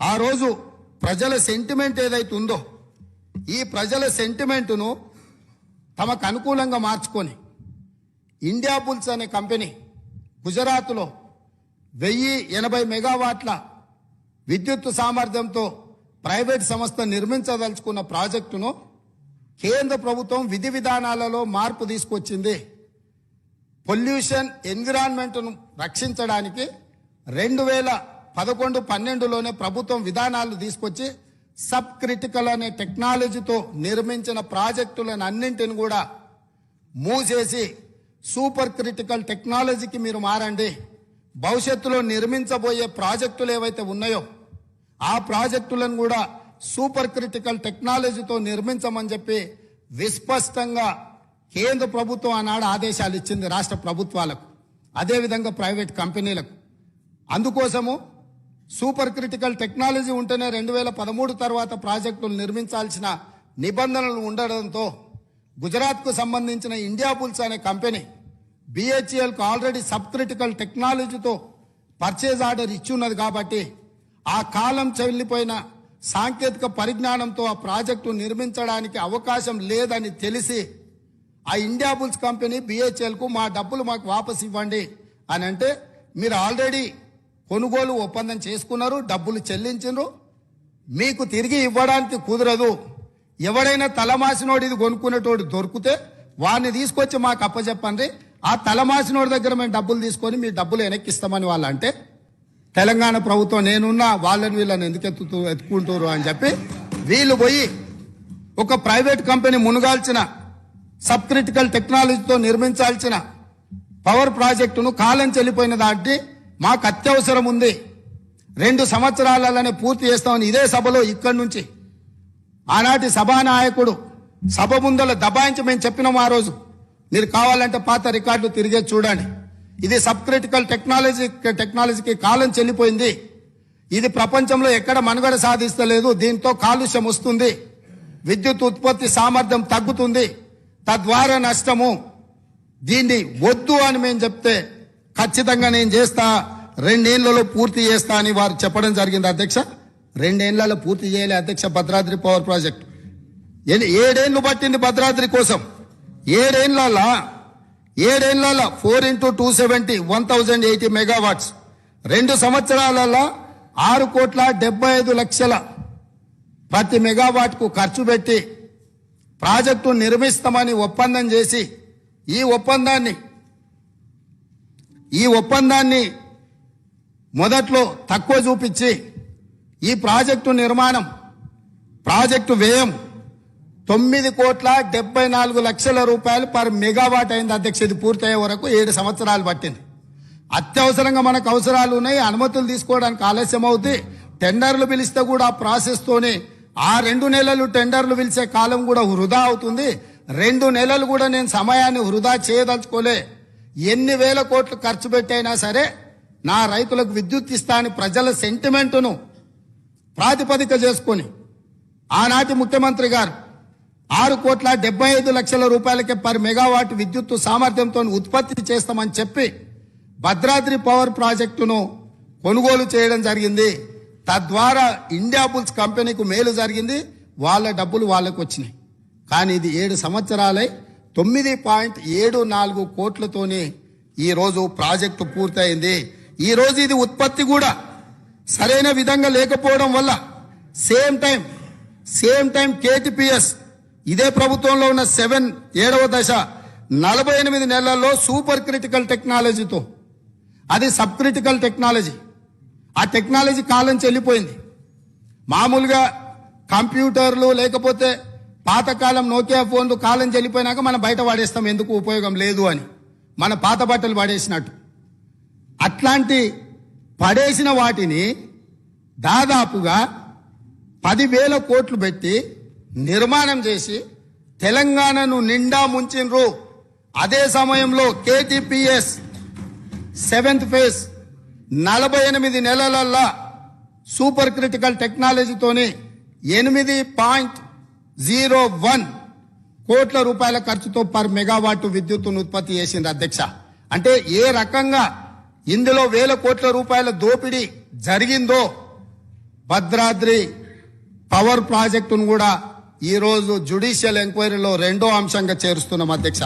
ఆ రోజు ప్రజల సెంటిమెంట్ ఏదైతే ఉందో ఈ ప్రజల సెంటిమెంటును తమకు అనుకూలంగా మార్చుకొని ఇండియా బుల్స్ అనే కంపెనీ గుజరాత్లో వెయ్యి ఎనభై మెగావాట్ల విద్యుత్ సామర్థ్యంతో ప్రైవేట్ సంస్థ నిర్మించదలుచుకున్న ప్రాజెక్టును కేంద్ర ప్రభుత్వం విధి విధానాలలో మార్పు తీసుకొచ్చింది. పొల్యూషన్ ఎన్విరాన్మెంట్ను రక్షించడానికి రెండు వేల పదకొండు పన్నెండులోనే ప్రభుత్వం విధానాలు తీసుకొచ్చి సబ్ క్రిటికల్ అనే టెక్నాలజీతో నిర్మించిన ప్రాజెక్టులను అన్నింటిని కూడా మూసేసి సూపర్ క్రిటికల్ టెక్నాలజీకి మీరు మారండి. భవిష్యత్తులో నిర్మించబోయే ప్రాజెక్టులు ఏవైతే ఉన్నాయో ఆ ప్రాజెక్టులను కూడా సూపర్ క్రిటికల్ టెక్నాలజీతో నిర్మించమని చెప్పి విస్పష్టంగా కేంద్ర ప్రభుత్వం ఆనాడు ఆదేశాలు ఇచ్చింది రాష్ట్ర ప్రభుత్వాలకు అదేవిధంగా ప్రైవేట్ కంపెనీలకు. అందుకోసము సూపర్ క్రిటికల్ టెక్నాలజీ ఉంటేనే రెండు వేల పదమూడు తర్వాత ప్రాజెక్టులు నిర్మించాల్సిన నిబంధనలు ఉండడంతో గుజరాత్కు సంబంధించిన ఇండియా పుల్స్ అనే కంపెనీ బిహెచ్ఎల్కు ఆల్రెడీ సబ్ క్రిటికల్ టెక్నాలజీతో పర్చేజ్ ఆర్డర్ ఇచ్చి ఉన్నది కాబట్టి ఆ కాలం చెల్లిపోయిన సాంకేతిక పరిజ్ఞానంతో ఆ ప్రాజెక్టు నిర్మించడానికి అవకాశం లేదని తెలిసి ఆ ఇండియా బుల్స్ కంపెనీ బిహెచ్ఎల్కు మా డబ్బులు మాకు వాపస్ ఇవ్వండి అని అంటే మీరు ఆల్రెడీ కొనుగోలు ఒప్పందం చేసుకున్నారు డబ్బులు చెల్లించరు మీకు తిరిగి ఇవ్వడానికి కుదరదు. ఎవడైనా తలమాసినోడు ఇది కొనుక్కునేటోడు దొరికితే వాడిని తీసుకొచ్చి మాకు అప్పచెప్పండి ఆ తలమాసినోడి దగ్గర మేము డబ్బులు తీసుకొని మీ డబ్బులు వెనక్కిస్తామని వాళ్ళు అంటే తెలంగాణ ప్రభుత్వం నేనున్నా వాళ్ళని వీళ్ళని ఎందుకు ఎత్తు ఎత్తుకుంటారు అని చెప్పి వీళ్ళు పోయి ఒక ప్రైవేట్ కంపెనీ మునుగాల్చిన సబ్ క్రిటికల్ టెక్నాలజీతో నిర్మించాల్సిన పవర్ ప్రాజెక్టును కాలం చెల్లిపోయిన దాటి మాకు అత్యవసరం ఉంది. రెండు సంవత్సరాలలోనే పూర్తి చేస్తామని ఇదే సభలో ఇక్కడి నుంచి. ఆనాటి సభానాయకుడు సభ ముందల దబాయించి మేము చెప్పినాం ఆ రోజు. మీరు కావాలంటే పాత రికార్డు తిరిగే చూడండి. ఇది సబ్ క్రిటికల్ టెక్నాలజీ టెక్నాలజీకి కాలం చెల్లిపోయింది. ఇది ప్రపంచంలో ఎక్కడ మనుగడ సాధిస్తలేదు. దీంతో కాలుష్యం వస్తుంది. విద్యుత్ ఉత్పత్తి సామర్థ్యం తగ్గుతుంది. తద్వారా నష్టము. దీన్ని వద్దు అని మేము చెప్తే ఖచ్చితంగా నేను చేస్తా. రెండేళ్ళలో పూర్తి చేస్తా అని వారు చెప్పడం జరిగింది అధ్యక్ష. రెండేళ్ళలో పూర్తి చేయలే అధ్యక్ష భద్రాద్రి పవర్ ప్రాజెక్ట్. ఏడేళ్ళు పట్టింది భద్రాద్రి కోసం? ఏడేళ్ళ ఏడేళ్ళ four into two seventy one thousand eighty megawatts. రెండు సంవత్సరాలలో ఆరు కోట్ల డెబ్బై ఐదు లక్షల ప్రతి మెగావాట్కు ఖర్చు పెట్టి ప్రాజెక్టు నిర్మిస్తామని ఒప్పందం చేసి ఈ ఒప్పందాన్ని ఈ ఒప్పందాన్ని మొదట్లో తక్కువ చూపించి ఈ ప్రాజెక్టు నిర్మాణం ప్రాజెక్టు వ్యయం తొమ్మిది కోట్ల డెబ్బై నాలుగు లక్షల రూపాయలు పర్ మెగావాట్ అయింది అధ్యక్ష. ఇది పూర్తయ్యే వరకు ఏడు సంవత్సరాలు పట్టింది. అత్యవసరంగా మనకు అవసరాలు ఉన్నాయి అనుమతులు తీసుకోవడానికి ఆలస్యం అవుతుంది టెండర్లు పిలిస్తే కూడా ఆ ఆ రెండు నెలలు టెండర్లు పిలిచే కాలం కూడా వృధా అవుతుంది. రెండు నెలలు కూడా నేను సమయాన్ని వృధా చేయదలుచుకోలే. ఎన్ని వేల కోట్లు ఖర్చు పెట్టైనా సరే నా రైతులకు విద్యుత్ ఇస్తా అని ప్రజల సెంటిమెంటును ప్రాతిపదిక చేసుకొని ఆనాటి ముఖ్యమంత్రి గారు ఆరు కోట్ల డెబ్బై ఐదు లక్షల రూపాయలకి పర్ మెగావాట్ విద్యుత్ సామర్థ్యంతో ఉత్పత్తి చేస్తామని చెప్పి భద్రాద్రి పవర్ ప్రాజెక్టును కొనుగోలు చేయడం జరిగింది. తద్వారా ఇండియా బుల్స్ కంపెనీకు మేలు జరిగింది. వాళ్ళ డబ్బులు వాళ్ళకు వచ్చినాయి. కానీ ఇది ఏడు సంవత్సరాలై తొమ్మిది పాయింట్ ఏడు నాలుగు కోట్లతోనే ఈ రోజు ప్రాజెక్టు పూర్తయింది. ఈ రోజు ఇది ఉత్పత్తి కూడా సరైన విధంగా లేకపోవడం వల్ల same time same time KTPS ఇదే ప్రభుత్వంలో ఉన్న సెవెన్ ఏడవ దశ నలభై ఎనిమిది నెలల్లో సూపర్ క్రిటికల్ టెక్నాలజీతో అది సబ్ క్రిటికల్ టెక్నాలజీ. ఆ టెక్నాలజీ కాలం చెల్లిపోయింది. మామూలుగా కంప్యూటర్లు లేకపోతే పాతకాలం నోకియా ఫోన్లు కాలం చెల్లిపోయినాక మనం బయట వాడేస్తాం ఎందుకు ఉపయోగం లేదు అని. మన పాత బట్టలు పడేసినట్టు అట్లాంటి పడేసిన వాటిని దాదాపుగా పదివేల కోట్లు పెట్టి నిర్మాణం చేసి తెలంగాణను నిండా ముంచిండ్రు. అదే సమయంలో కేటీపీఎస్ సెవెంత్ ఫేజ్ నలభై ఎనిమిది నెలలల్లా సూపర్ క్రిటికల్ టెక్నాలజీతోని ఎనిమిది పాయింట్ జీరో వన్ కోట్ల రూపాయల ఖర్చుతో పర్ మెగావాట్ విద్యుత్తును ఉత్పత్తి చేసింది అధ్యక్ష. అంటే ఏ రకంగా ఇందులో వేల కోట్ల రూపాయల దోపిడీ జరిగిందో భద్రాద్రి పవర్ ప్రాజెక్టును కూడా ఈరోజు జుడిషియల్ ఎంక్వైరీలో రెండో అంశంగా చేరుస్తున్నాం అధ్యక్ష.